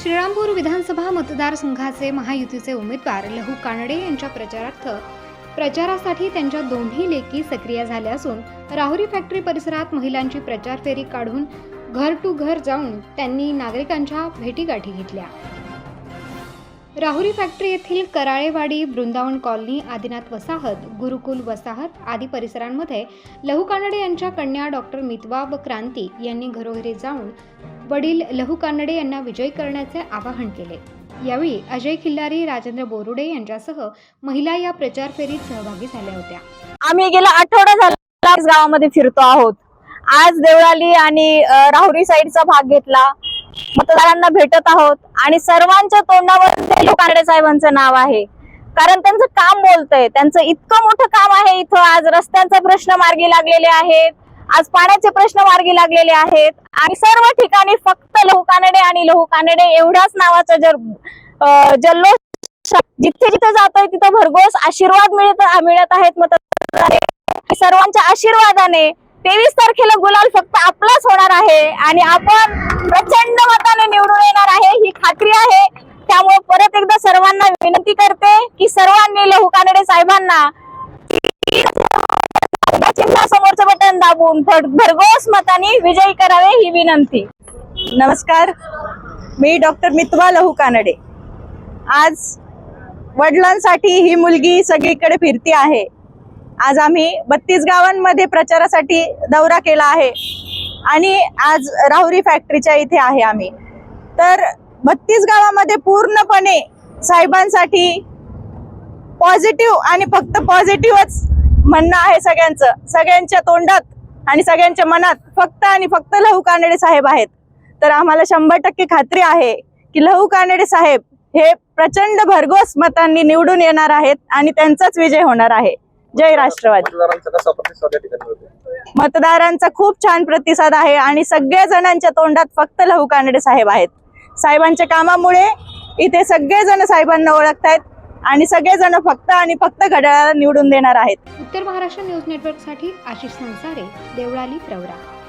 श्रीरामपूर विधानसभा मतदारसंघाचे महायुतीचे उमेदवार लहू कानडे यांच्या प्रचारार्थ प्रचारासाठी त्यांच्या दोन्ही लेकी सक्रिय झाल्या असून राहुरी फॅक्टरी परिसरात महिलांची प्रचार फेरी काढून घर टू घर जाऊन त्यांनी नागरिकांच्या भेटीगाठी घेतल्या. राहुरी फॅक्टरी येथील कराळेवाडी बृंदावन कॉलनी आदिनाथ वसाहत गुरुकुल वसाहत आदी परिसरांमध्ये लहू कानडे यांच्या कन्या डॉक्टर मितवाब क्रांती यांनी घरोघरी जाऊन वडील लहू कानडे यांना विजयी करण्याचे आवाहन केले. यावेळी अजय खिल्लारी राजेंद्र बोरुडे यांच्यासह महिला या प्रचार फेरीत सहभागी झाल्या होत्या. आम्ही गेला आठवडा झाला गावामध्ये फिरतो आहोत. आज देवळाली आणि राहुरी साईडचा भाग घेतला. मतदारांना भेटत आहोत आणि सर्वांच्या तोंडावर लहू कानडे साहेबांचं नाव आहे. कारण त्यांचं काम बोलतंय. त्यांचं इतकं मोठं काम आहे इथं. आज रस्त्यांचा प्रश्न मार्गी लागलेले आहेत. आज पाण्याचे प्रश्न मार्गी लागलेले आहेत. आणि सर्व ठिकाणी फक्त लहू कानडे आणि लहू कानडे एवढ्याच नावाचा जर जल्लोष जिथे जिथे जातोय तिथं भरघोस आशीर्वाद मिळत मिळत आहेत. मग सर्वांच्या आशीर्वादाने तेवीस तारखेला गुलाल फक्त आपलाच होणार आहे आणि आपण प्रचंड मताने निवडून येणार आहे ही खात्री आहे. त्यामुळे परत एकदा सर्वांना विनंती करते की सर्वांनी लहू कानडे साहेबांना बटन भरघोस मताने विजयी करावे ही विनंती. नमस्कार. मी डॉक्टर मितवा लहू कानडे. आज वडिलांसाठी ही मुलगी सगळीकडे फिरती आहे. आज आम्ही बत्तीस गावांमध्ये प्रचारासाठी दौरा केला आहे. आणि आज राहुरी फॅक्टरीच्या इथे आहे आम्ही. तर बत्तीस गावामध्ये पूर्णपणे साहेबांसाठी पॉझिटिव्ह आणि फक्त पॉझिटिव्हच म्हणणं आहे सगळ्यांचं. सगळ्यांच्या तोंडात आणि सगळ्यांच्या मनात फक्त आणि फक्त लहू कानडे साहेब आहेत. तर आम्हाला शंभर टक्के खात्री आहे की लहू कानडे साहेब हे प्रचंड भरघोस मतांनी निवडून येणार आहेत आणि त्यांचाच विजय होणार आहे. जय राष्ट्रवादी. मतदारांचा खूप छान प्रतिसाद आहे आणि सगळ्या जणांच्या तोंडात फक्त लहू कानडे साहेब आहेत. साहेबांच्या कामामुळे इथे सगळेजण साहेबांना ओळखतायत. आणि सगळेजण फक्त आणि फक्त घड्याळाला निवडून देणार आहेत. उत्तर महाराष्ट्र न्यूज नेटवर्कसाठी आशिष संसारे देवळाली प्रवरा.